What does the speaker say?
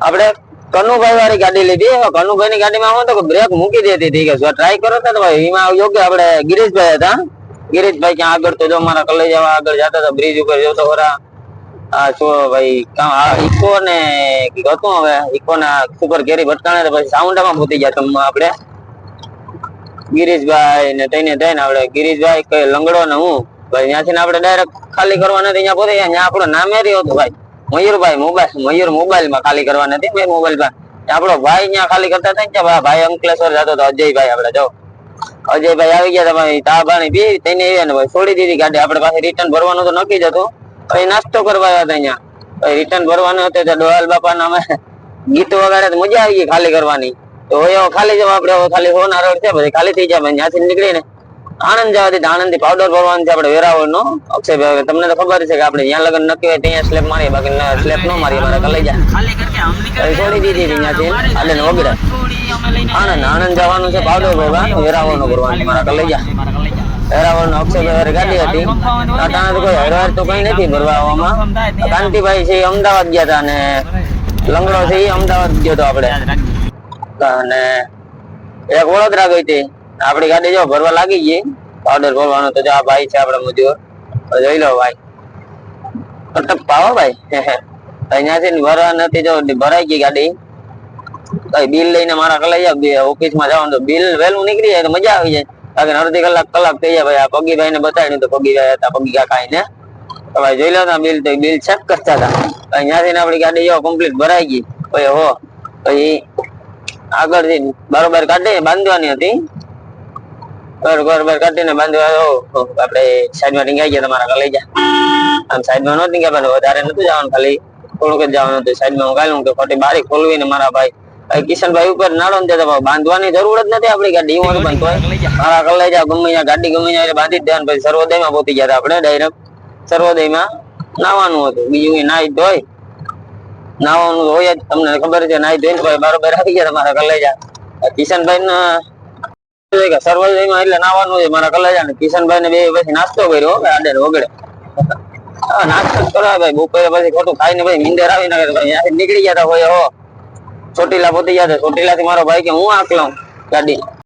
આપણે કનુભાઈ વાળી ગાડી લીધી હવે કનુભાઈ ની ગાડીમાં હું તો બ્રેક મૂકી દેતી હતી કે જો ટ્રાય કરો તો ભાઈ એમાં યોગ્ય આપણે ગિરીશભાઈ હતા ગિરીશભાઈ ક્યાં આગળ તો જો મારા કલેજ જવા આગળ જતા હતા બ્રિજ ઉપર જોતો ખરા આ શું ભાઈ કાં આ ઇકો ને કંઈક હતું હવે ઇકો ના સુપર કેરી ભટકાણે તો પછી સાઉન્ડામાં પૂતી ગયા તમે આપણે ગિરીશભાઈ ને તઈને થઈને આપણે ગિરીશભાઈ કઈ લંગડો ને હું ભાઈ ત્યાંથી આપણે ડાયરેક્ટ ખાલી કરવા નથી ત્યાં પોતે ત્યાં આપણો નામે રહ્યો હતો ભાઈ મયુરભાઈ મોબાઈલ મયુર મોબાઈલ માં ખાલી કરવા નથી મેં મોબાઈલ માં આપણો ભાઈ ત્યાં ખાલી કરતા હતા ને ત્યાં ભાઈ અંકલેશ્વર જતો હતો અજયભાઈ આપણે જો અજયભાઈ આવી ગયા હતા ભાઈ તા પાણી પી તેને આવ્યા ને ભાઈ છોડી દીધી ગાડી આપણે પાસે રિટર્ન ભરવાનું તો નક્કી જ હતું પછી નાસ્તો કરવા આવ્યા હતા અહીંયા પછી રિટર્ન ભરવાનું હતું તો ડોહાલ બાપા અમે ગીતો વગાડે તો મજા આવી ગઈ ખાલી કરવાની તો હવે એવો ખાલી જવા આપણે હવે ખાલી હોના રોડ છે પછી ખાલી થઈ જાય ભાઈ ત્યાંથી નીકળીને આણંદ જવા દીધા આણંદથી પાવડર ભરવાનું છે આપણે વેરાવળ નો અક્ષયભાઈ તમને તો ખબર છે કે આપણે જ્યાં લગન નક્કી હોય ત્યાં સ્લેપ મારીએ બાકી સ્લેપ ન મારીએ મારે પછી છોડી દીધી ત્યાંથી. આલે લઈને આણંદ આણંદ જવાનું છે પાવડર ભરવા વેરાવળ નો ભરવાનું. મારા કલેજા વેરાવળ નો અક્ષયભાઈ વાળી ગાડી હતી. ત્યાં તો કોઈ હરવાર તો કઈ નથી ભરવામાં કાંતિભાઈ છે અમદાવાદ ગયા હતા અને લંગડો છે એ અમદાવાદ ગયો હતો આપણે. અને એક વડોદરા ગઈ હતી. આપણી ગાડી જો ભરવા લાગી ગઈ પાવડર ભરવાનો તો જો આ ભાઈ છે આપડે મજૂર જોઈ લો ભાઈ. પાવો ભાઈ. અહીંયાથી ભરવા નથી જો, ભરાઈ ગઈ ગાડી. કઈ બિલ લઈને મારા કલાઈ ઓફિસમાં જવાનું તો બિલ વહેલું નીકળી જાય તો મજા આવી જાય. બાકી અડધી કલાક કલાક થઈ જાય ભાઈ. આ પગીભાઈ ને બતાવ્યું તો પગી ભાઈ હતા, પગી કાકા ને ભાઈ જોઈ લો બિલ, તો બિલ ચેક કરતા હતા. અહીંયાથી ને આપણી ગાડી જો કમ્પ્લીટ ભરાઈ ગઈ. પછી હો પછી આગળથી બરોબર કાઢી, બાંધવાની હતી. બરોબર કાઢીને બાંધવા આપણે સાઈડમાં ટીંગાઈ ગયા તમારા કઈ જા. આમ સાઈડમાં નો ટીંગા પણ વધારે નતું જવાનું ખાલી. થોડુંક જ જવાનું હતું. સાઈડમાં હું ગાલું કે ખોટી બારી ખોલવી ને મારા ભાઈ. ભાઈ કિશનભાઈ ઉપર નાડો ને બાંધવાની જરૂર જ નથી આપણી ગાડી. ઈવોનું પણ તોય. મારા કલાઈ જા. ગમે ગાડી ગમે ત્યાં બાંધી જ દેવાનું. પછી સર્વોદયમાં પહોંચી ગયા આપણે ડાયરેક્ટ. સર્વોદયમાં નાવાનું હતું. બીજું નાઈ ધોઈ નાવાનું હોય જ. તમને ખબર છે નાઈ ધોઈને બરોબર આવી ગયા તમારા કલાઈ જા. કિશનભાઈ ને કે સર્વોદયમાં એટલે નાવાનું છે. મારા કલાજા ને કિશનભાઈ ને બે પછી નાસ્તો કર્યો આડે વગડે નાસ્તો કરાવે ભાઈ. બપોરે પછી ખોટું ખાઈને ભાઈ નીંદર આવી ના ભાઈ નીકળી ગયા હતા હોય હો. ચોટીલા પોતી ગયા ચોટીલા થી મારો ભાઈ કે હું આંક લઉં ગાડી?